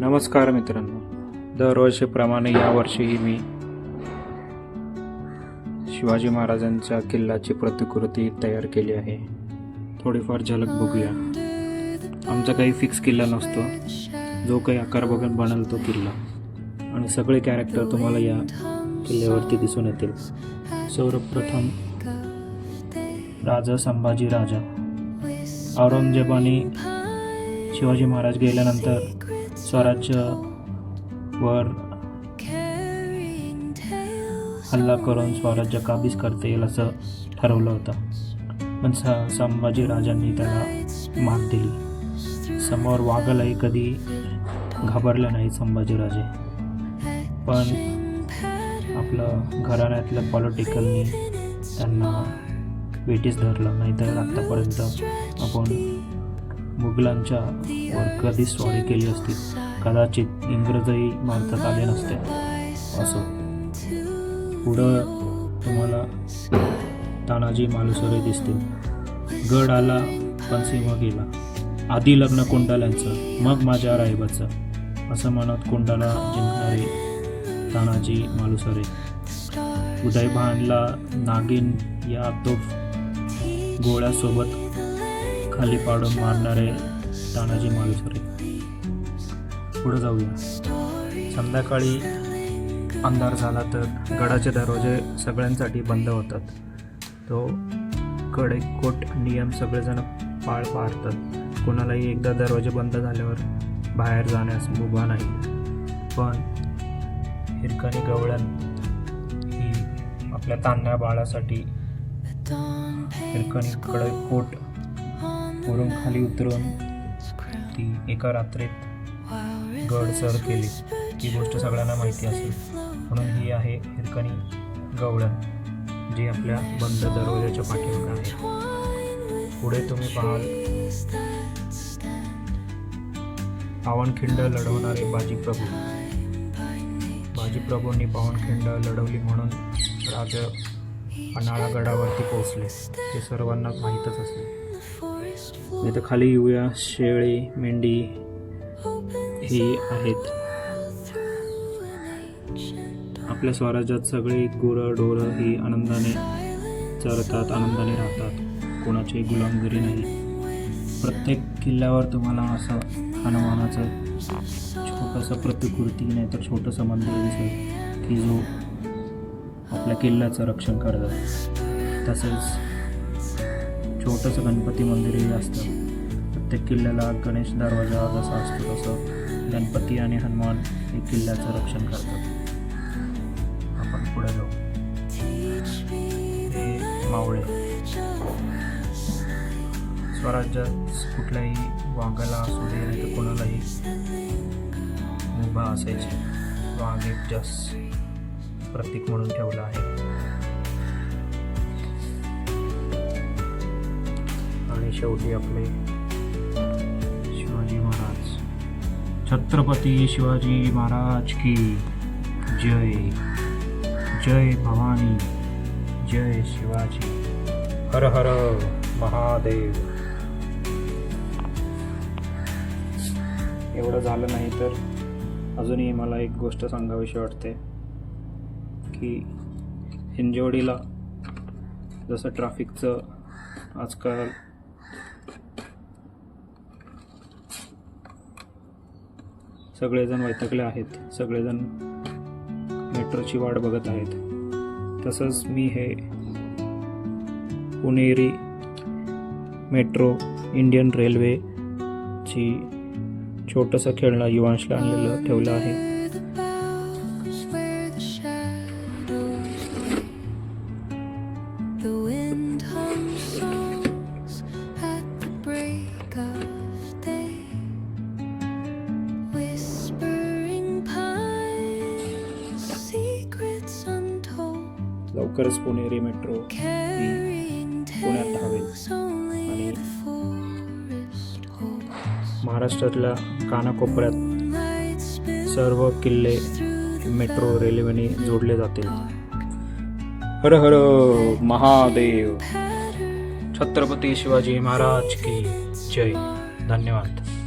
नमस्कार मित्रांनो. दरवर्षीप्रमाणे यावर्षीही मी शिवाजी महाराजांच्या किल्ल्याची प्रतिकृती तयार केली आहे. थोडीफार झलक बघूया. आमचा काही फिक्स किल्ला नसतो. जो काही आकार बघून बनल तो किल्ला. आणि सगळे कॅरेक्टर तुम्हाला या किल्ल्यावरती दिसून येतील. सर्वप्रथम राजा संभाजी राजा. औरंगजेबाने शिवाजी महाराज गेल्यानंतर स्वराज्य वर हल्ला करून स्वराज्य काबीज करता येईल असं ठरवलं होतं. पण स संभाजी राजांनी त्याला मात दिली. समोर वाघालाही कधी घाबरले नाही संभाजीराजे पण आपलं घराण्यातलं पॉलिटिकलनी त्यांना वेटीस धरलं नाही तर आत्तापर्यंत आपण मुघलांच्या वर कधीच स्वारी केली असती? कदाचित इंग्रजही भारतात आले नसते. असं. पुढं तुम्हाला तानाजी मालुसरे दिसतील. गड आला पण सिंह गेला. आधी लग्न कोंडाल्यांचं मग माझ्या रायबाचं. असं म्हणत कोंडाला जिंकणारे तानाजी मालुसरे. उदयभानला नागिन या तोफ गोळ्यासोबत खाली पाडून मारणारे तानाजी मालुसरे पुढं जाऊया. संध्याकाळी अंधार झाला तर गडाचे दरवाजे सगळ्यांसाठी बंद होतात. तो कडेकोट नियम सगळेजण पाळ पाळतात कोणालाही एकदा दरवाजे बंद झाल्यावर बाहेर जाण्यास मुभा नाही. पण हिरकणी गवळण ही आपल्या तान्ह्या बाळासाठी. हिरकणी कडेकोट वरून खाली उतरून ती एका रात्रीत गड सर केली. ही गोष्ट सगळ्यांना माहिती असेल. म्हणून ही आहे हिरकणी गवळण जी आपल्या बंद दरवाजाच्या पाठीवर आहे. पुढे तुम्ही पाहाल पावनखिंड लढवणारे बाजीप्रभू. बाजीप्रभूंनी पावनखिंड लढवली म्हणून राज पन्हाळा गडावरती पोहोचले. ते सर्वांना माहीतच असेल. इथं खाली येऊया. शेळी मेंढी ही आहेत. आपल्या स्वराज्यात सगळी गुरं ढोरं ही आनंदाने चरतात आनंदाने राहतात. कोणाची गुलामगिरी नाही. प्रत्येक किल्ल्यावर तुम्हाला असं हनुमानाचं छोटंसं प्रतिकृती नाही तर छोटंसं मंदिर दिसेल की जो आपल्या किल्ल्याचं रक्षण करतात. तसेच छोटंसं गणपती मंदिरही असतं. प्रत्येक किल्ल्याला गणेश दरवाजा जसा असतो तसं गणपती आणि हनुमान हे किल्ल्याचं रक्षण करतात. आपण पुढे जाऊ. मावळे. स्वराज्यात कुठल्याही वाघाला असू दे नाही तर कोणालाही मुभा असायची. वाघ एक जास्त प्रतीक म्हणून ठेवला आहे. शेवटी आपले शिवाजी महाराज. छत्रपती शिवाजी महाराज की जय. जय भवानी. जय शिवाजी. हर हर महादेव. एवढं झालं नाही तर अजूनही मला एक गोष्ट सांगावीशी वाटते की हिंजवडीला जसं ट्रॅफिकचं आजकाल सगळेजण वैतकले आहेत. सगळेजण मेट्रोची वाट बघत आहेत. तसंच मी हे पुणेरी मेट्रो इंडियन रेल्वेची छोटंसं खेळणं युवांशला आणलेलं ठेवलं आहे. The wind hums लवकरच लवकरच पुणेरी मेट्रो पुण्यात धावेल. आणि महाराष्ट्रातल्या कानाकोपऱ्यात सर्व किल्ले मेट्रो रेल्वेने जोडले जातील. हर हर महादेव. छत्रपती शिवाजी महाराज की जय. धन्यवाद.